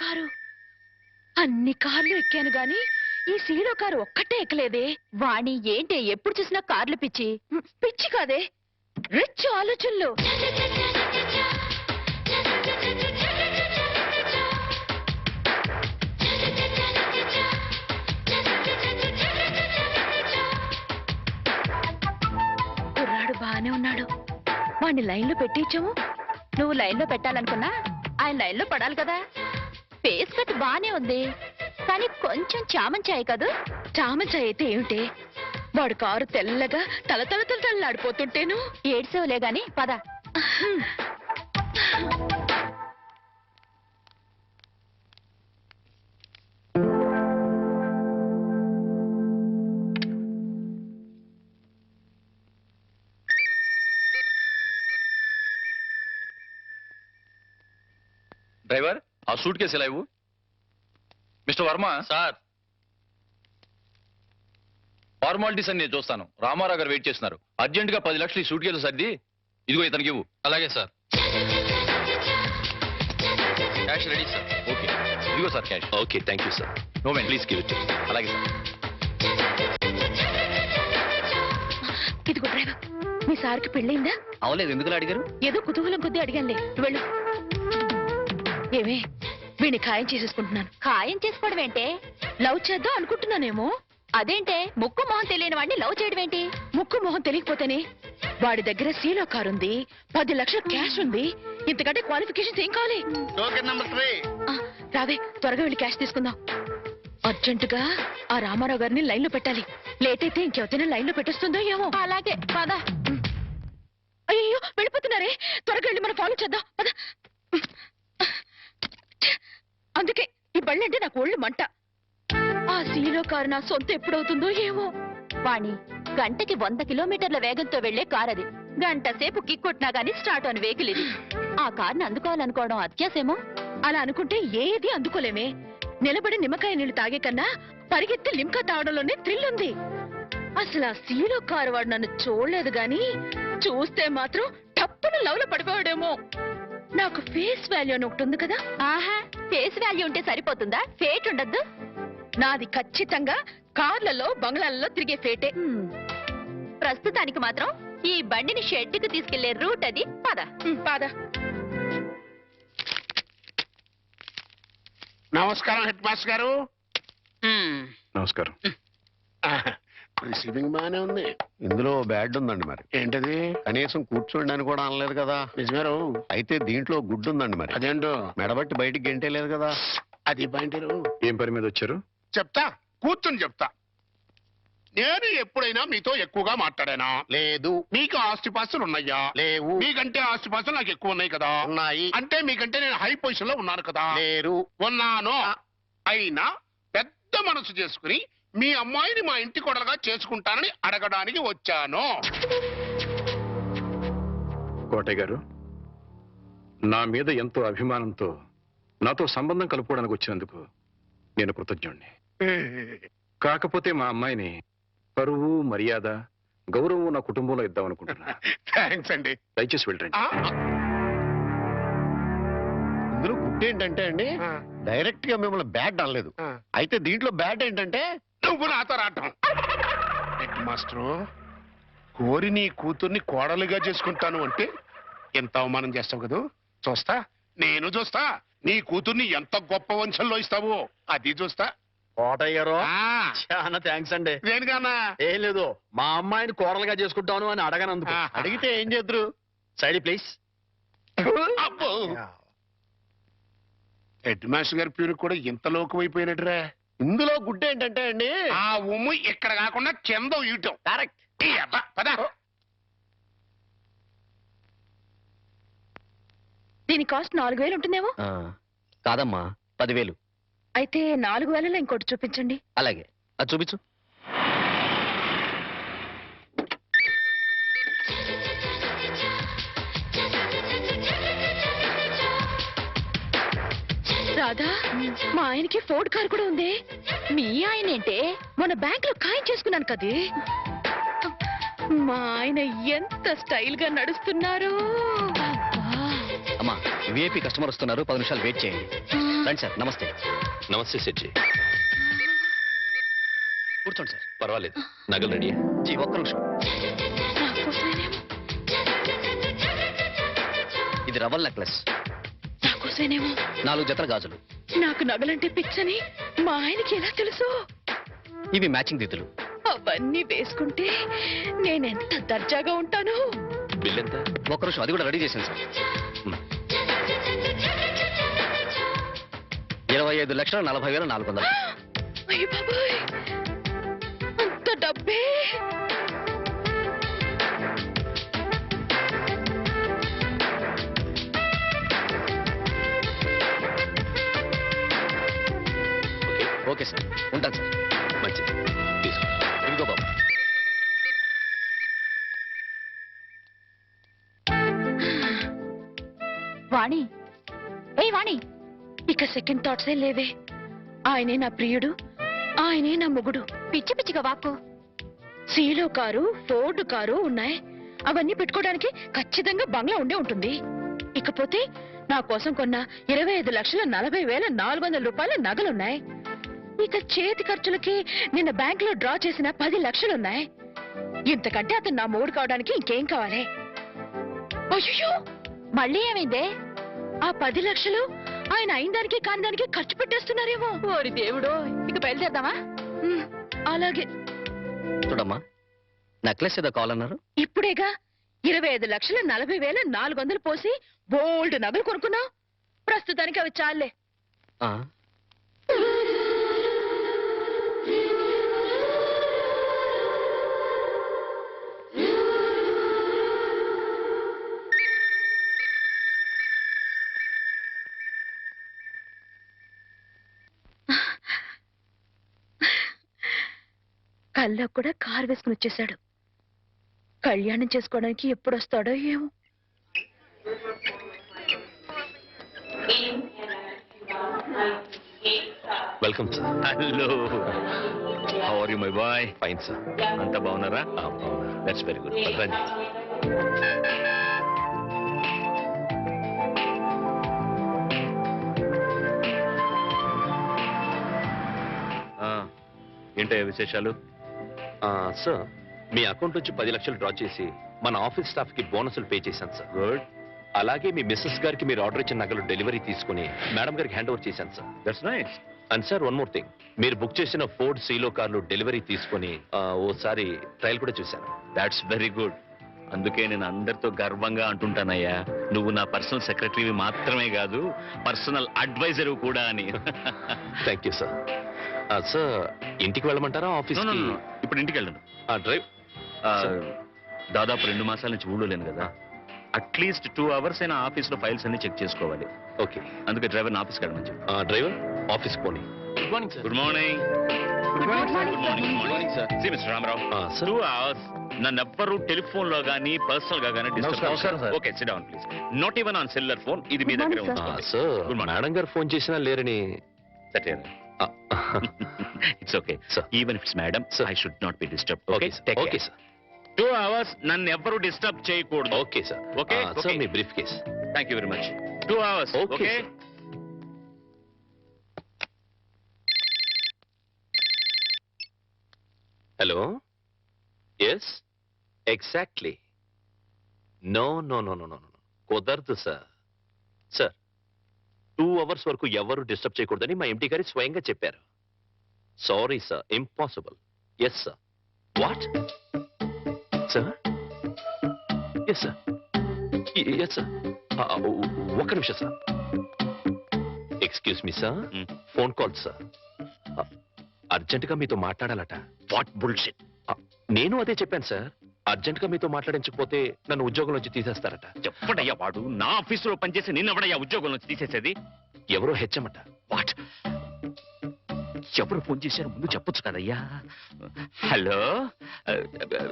Car. అన్ని కార్లు ఎక్కాను గాని ఈ సీలో కారు ఒక్కటే ఎక్కలేదే. వాణి ఏంటి ఎప్పుడు చూసినా కార్లు పిచ్చి? పిచ్చి కాదే. రిచ్ ఆలోచనలు. కుర్రాడు బానే ఉన్నాడు. వాణ్ణి లైన్లో పెట్టించాము నువ్వు లైన్లో పెట్టాలనుకున్నా ఆయన లైన్లో పడాలి కదా. ఫేస్ కట్ బానే ఉంది. కానీ కొంచెం చామంచాయి కదూ? చామంచాయ అయితే ఏమిటే? వాడు కారు తెల్లగా తల తల తల తల్లాడిపోతుంటేను? ఏడ్సేవులే గాని పద. డ్రైవర్? ఆ సూట్ కేసు ఎలా ఇవ్వు? మిస్టర్ వర్మ? సార్. ఫార్మాలిటీస్ అని నేను చూస్తాను. రామారావు గారు వెయిట్ చేస్తున్నారు. అర్జెంట్గా పది లక్షలు ఈ సూట్ కేసు సర్ది ఇదిగో ఇతనికి ఇవ్వు. అలాగే sir. Cash ready sir okay ఇదిగో sir cash okay thank you sir no men please give it అలాగే సార్. ఇదిగో డ్రైవర్ మీ సార్కి పెళ్ళైందా అవలేదు ఎందుకు అడిగారు? ఏదో కుతూహలం కొద్దీ అడిగానులే. వెళ్ళు. ఏమే? వీడిని ఖాయం చేసేసుకుంటున్నాను. ఖాయం చేసుకోవడం ఏంటే? లవ్ చేద్దాం అనుకుంటున్నానేమో. అదేంటే? ముక్కు మొహం తెలియని వాడిని లవ్ చేయడం ఏంటి? ముక్కు మొహం తెలియకపోతేనే. వాడి దగ్గర సీలో కార్ ఉంది పది లక్షల క్యాష్ ఉంది. ఇంతకంటే క్వాలిఫికేషన్స్ ఏం కావాలి? Token number three. ఆ, రావే త్వరగా వెళ్ళి క్యాష్ తీసుకుందాం. అర్జెంటుగా ఆ రామారావు గారిని లైన్లో పెట్టాలి. లేట్ అయితే ఇంకెవరైనా లైన్లో పెట్టేస్తుందో ఏమో. అలాగే పద. అయ్యో వెళ్ళిపోతున్నారే. త్వరగా వెళ్ళి మనం ఫాలో చేద్దాం పద అందుకే ఈ నాకు ఒళ్ళు మంట. ఆ సీలో కారు నా సొంత ఎప్పుడవుతుందో ఏమో. వాణి గంటకి వంద కిలోమీటర్ల వేగంతో వెళ్ళే కార్ అది గంట సేపు కిక్కొట్టినా గానీ స్టార్ట్ అని వెహికల్ ఇది. ఆ కార్ని అందుకోవాలనుకోవడం అత్యాసేమో అలా అనుకుంటే ఏది అందుకోలేమే. నిలబడి నిమ్మకాయ నీళ్ళు తాగే కన్నా పరిగెత్తి లింకా తాగడంలోనే థ్రిల్ ఉంది. అసలు ఆ సీలో కారు వాడు నన్ను చూడలేదు గాని చూస్తే మాత్రం టప్పున లవ్లో పడిపోయాడేమో. నాకు ఫేస్ వాల్యూ అని ఒకటి ఉంది కదా. ఆహా ఫేస్ వాల్యూ ఉంటే సరిపోతుందా? ఫేట్ ఉండద్దు. నాది ఖచ్చితంగా కార్లలో బంగ్లాలలో తిరిగే ఫేటే. ప్రస్తుతానికి మాత్రం ఈ బండిని షెడ్డుకు తీసుకెళ్ళే రూట్ అది. పద. పాద. నమస్కారం హెడ్ మాస్టర్ గారు. నమస్కారం. రిసీవింగ్ బాగానే ఉంది. ఇందులో బ్యాడ్ ఉందండి మరి. ఏంటది? కనీసం కూర్చోండి అని కూడా అనలేదు కదా. నిజమేరు. అయితే దీంట్లో గుడ్డు ఉందండి మరి. అదేంటో? మెడబట్టి బయటికి గెంటేలేదు కదా. అది పాయింటరు ఏం పని మీద వచ్చారు? చెప్తా. కూర్చొని చెప్తా. నేను ఎప్పుడైనా మీతో ఎక్కువగా మాట్లాడానా? లేదు. మీకు ఆస్తిపాస్తులు ఉన్నాయా? లేవు. మీకంటే ఆస్తిపాస్తులు నాకు ఎక్కువ ఉన్నాయి కదా. ఉన్నాయి. అంటే మీకంటే నేను హై పొజిషన్లో ఉన్నాను కదా. లేరు. ఉన్నాను. అయినా పెద్ద మనసు చేసుకుని మీ అమ్మాయిని మా ఇంటి కొడలుగా చేసుకుంటానని అడగడానికి వచ్చాను. కోటయ్య గారు నా మీద ఎంతో అభిమానంతో నాతో సంబంధం కలుపుకోవడానికి వచ్చినందుకు నేను కృతజ్ఞుణ్ణి. కాకపోతే మా అమ్మాయిని పరువు మర్యాద గౌరవం నా కుటుంబంలో ఇద్దాం అనుకుంటున్నా. థ్యాంక్స్ అండి. దయచేసి వెళ్ళండి ఇందులో ఏంటంటే అండి డైరెక్ట్గా మిమ్మల్ని బ్యాడ్ అనలేదు. అయితే దీంట్లో బ్యాడ్ ఏంటంటే నువ్వు నాతో రావటం హెడ్ మాస్టరు కోరి నీ కూతుర్ని కోడలుగా చేసుకుంటాను అంటే ఎంత అవమానం చేస్తావు కదూ? చూస్తా? నేను చూస్తా. నీ కూతుర్ని ఎంత గొప్ప వంశంలో ఇస్తావో? అది చూస్తా. కోటయ్య గారు ఆ, చాలా థ్యాంక్స్ అండి. దేనికన్నా ఏం లేదు మా అమ్మాయిని కోడలుగా చేసుకుంటాను అని అడగనందుకు. అడిగితే ఏం చేద్దరు? Side please. అబ్బో. హెడ్ మాస్టర్ గారి పేరు కూడా ఇంత లోకమైపోయినట్టురా. ఇందులో గుడ్డు ఏంటంటే అండి? ఆ ఉమ్ము ఇక్కడ కాకుండా కింద ఇయటం కరెక్ట్. ఈ అబ్బా, పద. దీని కాస్ట్ నాలుగు వేలు ఉంటుందేమో? కాదమ్మా పదివేలు. అయితే నాలుగు వేలలో ఇంకోటి చూపించండి. అలాగే. అది చూపించు. రాధా మా ఆయనకి ఫోర్డ్ కార్ కూడా ఉంది. మీ ఆయన ఏంటే మొన్న బ్యాంక్లో ఖాయం చేసుకున్నాను కదే. మా ఆయన ఎంత స్టైల్గా నడుస్తున్నారు. అమ్మా విఐపి కస్టమర్ వస్తున్నారు పది నిమిషాలు వెయిట్ చేయండి. రండి సార్ నమస్తే. నమస్తే సెట్జీ కూర్చోండి సార్. పర్వాలేదు నగలు రెడీ. జీ ఒక్క నిమిషం. ఇది రవల్ నెక్లెస్. నాకోసమేనేమో నాలుగు జతల గాజులు. నాకు నగలంటే పిచ్చని మా ఆయనకి ఎలా తెలుసు? ఇవి మ్యాచింగ్ దిద్దులు అవన్నీ వేసుకుంటే నేనెంత దర్జాగా ఉంటాను? బిల్ ఎంత ఒక్క నిమిషం అది కూడా రెడీ చేశాను సార్. ఇరవై ఐదు లక్షల నలభై వేల నాలుగు వందలు. అయ్య బాబాయ్! Okay sir. ఉంటాను సార్. మంచిది. తీసుకో. ఇదిగో బాబు. వాణి. ఏయ్ వాణి. ఇక సెకండ్ థాట్స్ ఏ లేవే. ఆయనే నా ప్రియుడు ఆయనే నా మొగుడు. పిచ్చి పిచ్చిగా వాపు సీలో కారు ఫోర్డ్ కారు ఉన్నాయి. అవన్నీ పెట్టుకోవడానికి ఖచ్చితంగా బంగ్లా ఉండే ఉంటుంది. ఇకపోతే నా కోసం కొన్న ఇరవై ఐదు లక్షల నలభై వేల నాలుగు వందల రూపాయల నగలున్నాయి. ఇక చేతి ఖర్చులకి నిన్న బ్యాంక్లో డ్రా చేసిన పది లక్షలున్నాయి. ఇంతకంటే అతను నా మూడు కావడానికి ఇంకేం కావాలి? అయ్యో మళ్ళీ ఏమైందే? ఆ పది లక్షలు ఆయన అయిన దానికి కాని దానికి ఖర్చు పెట్టేస్తున్నారేమో. ఓరి దేవుడు! ఇక బయలుదేరదామా? ఉమ్, అలాగే. చూడమ్మా నెక్లెస్ ఏదో కావాలన్నారు? ఇప్పుడేగా ఇరవై ఐదు లక్షల నలభై వేల నాలుగు వందలు పోసి బోల్డ్ నగలు కొనుక్కున్నావు. ప్రస్తుతానికి అవి చాలే. ఆ, కల్లో కూడా కారు వేసుకుని వచ్చేసాడు కళ్యాణం చేసుకోవడానికి ఎప్పుడు వస్తాడో ఏమో. Welcome sir. Hello. How are you my boy fine sir అంతా బాగున్నారా? దట్స్ వెరీ గుడ్ రండి ఏంటయ్యా విశేషాలు? సార్ మీ అకౌంట్ నుంచి పది లక్షలు డ్రా చేసి మన ఆఫీస్ స్టాఫ్కి బోనసులు పే చేశాను సార్ గుడ్ అలాగే మీ మిస్సెస్ గారికి మీరు ఆర్డర్ ఇచ్చిన నగలు డెలివరీ తీసుకుని మేడం గారికి హ్యాండ్ ఓవర్ చేశాను sir that's nice and sir one more thing మీరు బుక్ చేసిన ఫోర్డ్ సీలో కార్లు డెలివరీ తీసుకుని ఆ, ఓసారి ట్రయల్ కూడా చూశాను. దాట్స్ వెరీ గుడ్ అందుకే నేను అందరితో గర్వంగా అంటుంటానయ్యా. నువ్వు నా పర్సనల్ సెక్రటరీ మాత్రమే కాదు పర్సనల్ అడ్వైజర్ కూడా అని. థ్యాంక్ యూ సార్ సార్ ఇంటికి వెళ్ళమంటారా office No, no, no, no. ఇప్పుడు ఇంటికి వెళ్ళను డ్రైవ్. ఆ, దాదాపు రెండు మాసాల నుంచి ఊళ్ళో లేను కదా. అట్లీస్ట్ టూ అవర్స్ అయినా ఆఫీస్లో ఫైల్స్ అన్ని చెక్ చేసుకోవాలి. ఓకే. అందుకే డ్రైవర్ ఆఫీస్కి వెళ్ళమని చెప్పు డ్రైవర్? ఆఫీస్ పోనీ. Good morning sir good morning good morning good morning sir see mister Ramarao sir two hours నన్ను ఎవ్వరు టెలిఫోన్లో గానీ పర్సనల్గా గానీ నమస్కారం, disturb sir. Okay sit down please not even on cellular phone ఇది మీ Good దగ్గర morning, సార్. మేడం గారు ఫోన్ చేసినా లేరని it's okay Sir. Even it's madam Sir. I should not be disturb okay okay okay sir two hours నన్ను ఎవ్వరు disturb చేయకూడదు okay sir Okay, sir okay. Me brief case thank you very much two hours Okay, okay sir. Hello yes exactly no no no no no no కుదరదు sir sir two hours వరకు ఎవరు disturb చేయకూడదని మా MD గారి స్వయంగా చెప్పారు. Sorry sir impossible yes sir what sir yes sir yes sir ఒక్క నిమిషం sir excuse me sir. Phone call sir అర్జెంట్గా మీతో మాట్లాడాలట. వాట్ బుల్షిట్ నేను అదే చెప్పాను సార్ అర్జెంట్గా మీతో మాట్లాడించకపోతే నన్ను ఉద్యోగం నుంచి తీసేస్తారట. చెప్పడయ్యా వాడు నా ఆఫీసులో పనిచేసి నిన్నెవడయ్యా ఉద్యోగం నుంచి తీసేసేది? ఎవరో హెచ్చమట వాట్? ఎవరు ఫోన్ చేశారు ముందు చెప్పొచ్చు కదయ్యా? హలో?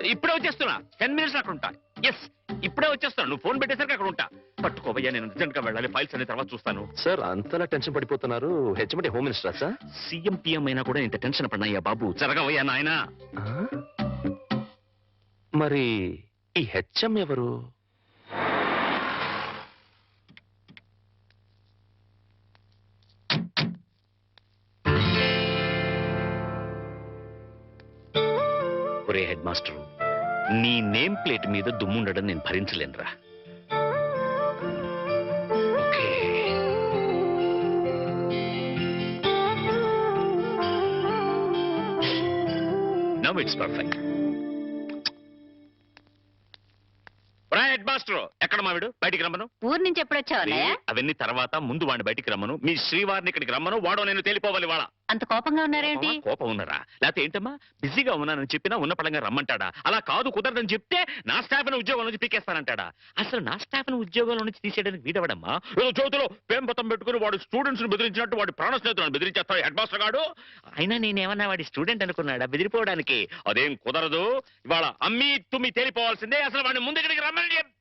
ఇప్పుడే వచ్చేస్తున్నా. టెన్ మినిట్స్ అక్కడ ఉంటా. ఎస్ ఇప్పుడే వచ్చేస్తాను నువ్వు ఫోన్ పెట్టేసరికి అక్కడ ఉంటా. పట్టుకోవయ్యా నేను అర్జెంట్గా వెళ్ళాలి. ఫైల్స్ అన్ని తర్వాత చూస్తాను. సార్ అంతలా టెన్షన్ పడిపోతున్నారు. హెచ్చమంటే హోమ్ మినిస్టరా సార్? సీఎం పిఎం అయినా కూడా ఇంత టెన్షన్ పడినాయ్యా బాబు. జరగవయ్యా నాయనా? మరి ఈ హెచ్ఎం ఎవరు? ఒరే హెడ్ మాస్టరు నీ నేమ్ ప్లేట్ మీద దుమ్ముండడం నేను భరించలేనురా. ఇట్స్ పర్ఫెక్ట్ ఎక్కడ మావిడు బయటికి రమ్మను. ఊరు నుంచి ఎప్పుడొచ్చావు అన్నయ్య అవన్నీ తర్వాత ముందు వాడిని బయటికి రమ్మను. మీ శ్రీవారిని ఇక్కడికి రమ్మను. వాడో నేను తేలిపోవాలి వాళ్ళ అంత కోపంగా ఉన్నారేంటి? కోపం ఉన్నారా? లేకపోతే ఏంటమ్మా? బిజీగా ఉన్నానని చెప్పినా ఉన్న పడంగా రమ్మంటాడా? అలా కాదు కుదరదని చెప్తే నా స్టాఫ్ ఉద్యోగం నుంచి పీకేస్తానంటాడా? అసలు నా స్టాఫ్ ఉద్యోగంలో నుంచి తీసేయడానికి వీడవడమ్మా? ఏదో చోతులో పెంపతం పెట్టుకుని వాడు స్టూడెంట్స్ని బెదిరించినట్టు వాడి ప్రాణ స్నేహితులను బెదిరించేస్తాడు హెడ్ మాస్టర్ గాడు? అయినా నేనేమన్నా వాడి స్టూడెంట్ అనుకున్నాడా? బెదిరిపోవడానికి. అదేం కుదరదు. ఇవాళ అమ్మి తుమ్మి తేలిపోవాల్సిందే. అసలు వాడిని ముందు ఇక్కడికి రమ్మని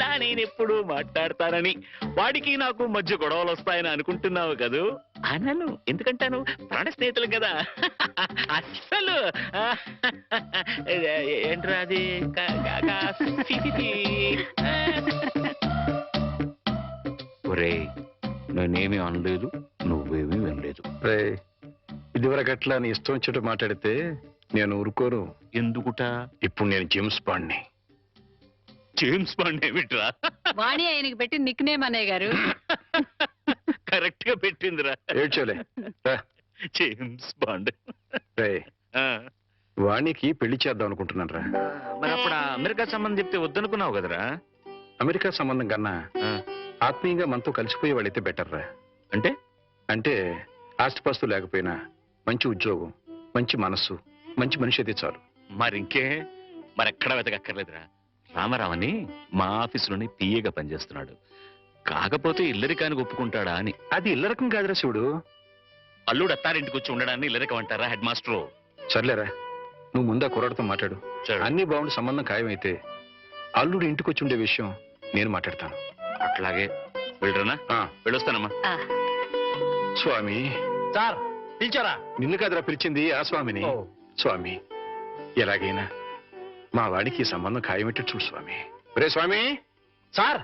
చెప్ ఇట్లా నేను ఎప్పుడు మాట్లాడతానని. వాడికి నాకు మధ్య గొడవలు వస్తాయని అనుకుంటున్నావు కదూ? అనను. ఎందుకంటాను? ప్రాణ స్నేహితులు కదా. అస్సలు. ఏంట్రా అది? నేనేమీ అనలేదు నువ్వేమీ వినలేదు. ఇదివరకు అట్లా నీ ఇష్టం వచ్చేట్టు మాట్లాడితే నేను ఊరుకోను. ఎందుకుట? ఇప్పుడు నేను జేమ్స్ బాండ్ని జేమ్స్ బాండ్ ఏమిట్రా? వాణి ఆయనకి పెట్టి నిక్ నేమ్ అన్నయ్య గారు. కరెక్ట్గా పెట్టిందిరా. ఏడ్చోలే రా. జేమ్స్ బాండ్ ఆ. వాణికి పెళ్ళి చేద్దాం అనుకుంటున్నాను రా. మరి అప్పుడు ఆ అమెరికా సంబంధం చెప్తే వద్దనుకున్నావు కదరా? అమెరికా సంబంధం కన్నా ఆ. ఆత్మీయంగా మనతో కలిసిపోయే వాళ్ళైతే బెటర్ రా. అంటే? అంటే ఆస్తిపాస్తు లేకపోయినా మంచి ఉద్యోగం మంచి మనస్సు మంచి మనిషి అయితే చాలు. మరి ఇంకే మరి రామారావని మా ఆఫీసులోనే పిఏగా పనిచేస్తున్నాడు. కాకపోతే ఇల్లరికానికి ఒప్పుకుంటాడా అని. అది ఇల్లరకం కాదురా శివుడు. అల్లుడు అత్తారింటికి వచ్చి ఉండడాన్ని ఇల్లరికం అంటారా హెడ్ మాస్టరు సర్లేరా నువ్వు ముందా కుర్రాడితో మాట్లాడు. సరే. అన్ని బాగుండి సంబంధం ఖాయమైతే అల్లుడు ఇంటికి వచ్చి ఉండే విషయం నేను మాట్లాడతాను. అట్లాగే. వెళ్ళరనా? ఆ, వెళ్ళొస్తానమ్మా. ఆ, స్వామి. సార్ పిలిచారా? నిన్ను కాదురా పిలిచింది ఆ స్వామిని. ఓ. స్వామి ఎలాగైనా మా వాడికి ఈ సంబంధం ఖాయమెట్టు చూడు స్వామి. రే స్వామి! సార్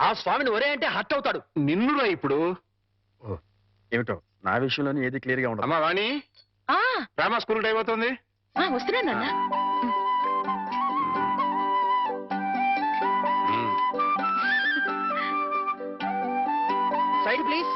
ఆ స్వామిని ఒరే అంటే హట్ అవుతాడు. నిన్నురా ఇప్పుడు. ఏమిటో? నా విషయంలోనే ఏది క్లియర్గా ఉండదు. అమ్మా వాణి! ఆ! రామా స్కూల్ టైం అవుతుంది. ఆ, ఉమ్. Side please.